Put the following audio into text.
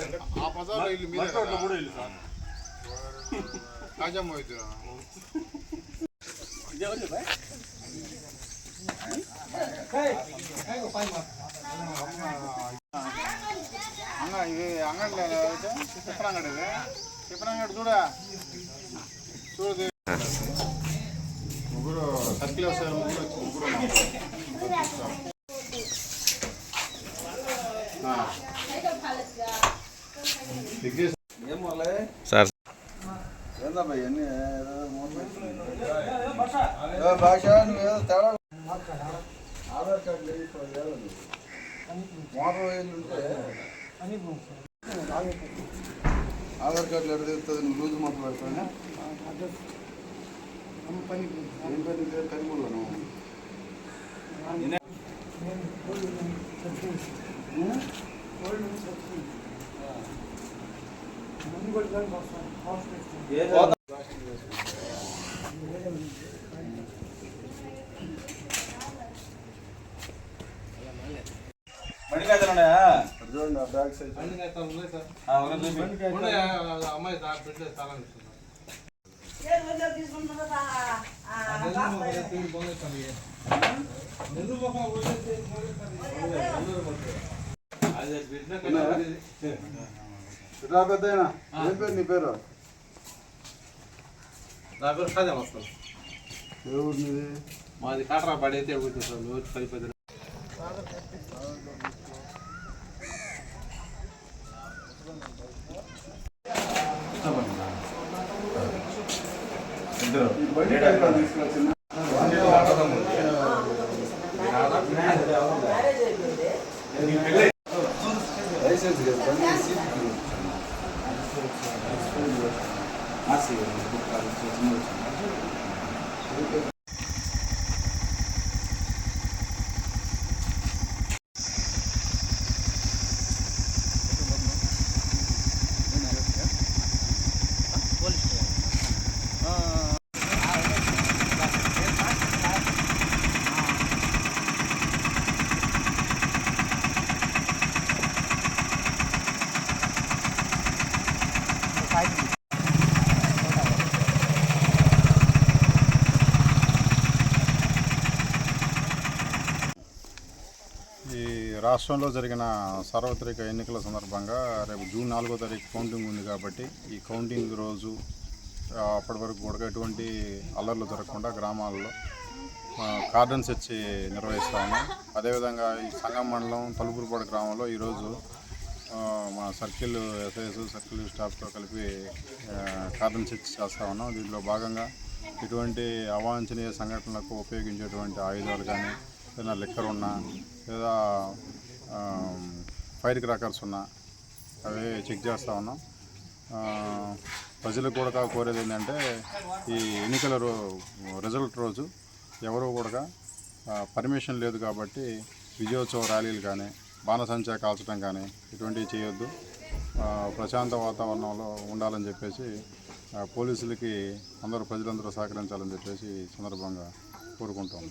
ఆ పదాలు ఇల్లు మీద మట్టోట్లో కూడా ఇల్లు సార్ కాజమ్మ అవుతున్నా అంగ ఇది అంగడి టిఫిన్ అంగడి ఇది టిఫిన్ అంగడి చూడా చూడదు ముగ్గురు సర్కిల్ వస్తారు ముగ్గురు వచ్చి ముగ్గురు సార్. ఆధార్ కార్డులు ఎక్కడ తెస్తుంది నువ్వు లూజ్ మొత్తం పెడతాను ఏం పని కనిమూల నువ్వు? అమ్మాయి పెట్టలేదు తాళం ఇస్తున్నా ఇట్లా పెద్ద ఏం పేరు నీ పేరు? నా పేరు కాదే వస్తాను. ఏ ఊరు నీది మాది కాటరా పడి అయితే వచ్చేసాం రోజు పది పది లైసెన్స్ లేదు Ah, sim, eu vou ficar nos 15 minutos. రాష్ట్రంలో జరిగిన సార్వత్రిక ఎన్నికల సందర్భంగా రేపు జూన్ నాలుగో తారీఖు కౌంటింగ్ ఉంది కాబట్టి ఈ కౌంటింగ్ రోజు అప్పటి వరకు కూడా ఎటువంటి అల్లర్లు జరగకుండా గ్రామాల్లో కార్డన్స్ ఇచ్చి నిర్వహిస్తాము. అదేవిధంగా ఈ సంగం మండలం తలుపురుపాడు గ్రామంలో ఈరోజు మా సర్కిల్ ఎస్ఐఎస్ సర్కిల్ స్టాఫ్తో కలిపి కార్డన్ కార్డన్స్ ఇచ్చి చేస్తా ఉన్నాం. దీంట్లో భాగంగా ఇటువంటి అవాంఛనీయ సంఘటనలకు ఉపయోగించేటువంటి ఆయుధాలు కానీ ఏదైనా లిక్కర్ ఉన్నా లేదా ఫైర్ క్రాకర్స్ ఉన్నా అవి చెక్ చేస్తూ ఉన్నాం. ప్రజలకు కూడా కోరేది ఏంటంటే ఈ ఎన్నికల రో రిజల్ట్ రోజు ఎవరు కూడా పర్మిషన్ లేదు కాబట్టి విజయోత్సవ ర్యాలీలు కానీ బాణసంచా కాల్చడం కానీ ఇటువంటివి చేయొద్దు. ప్రశాంత వాతావరణంలో ఉండాలని చెప్పేసి పోలీసులకి అందరూ ప్రజలందరూ సహకరించాలని చెప్పేసి సందర్భంగా కోరుకుంటాము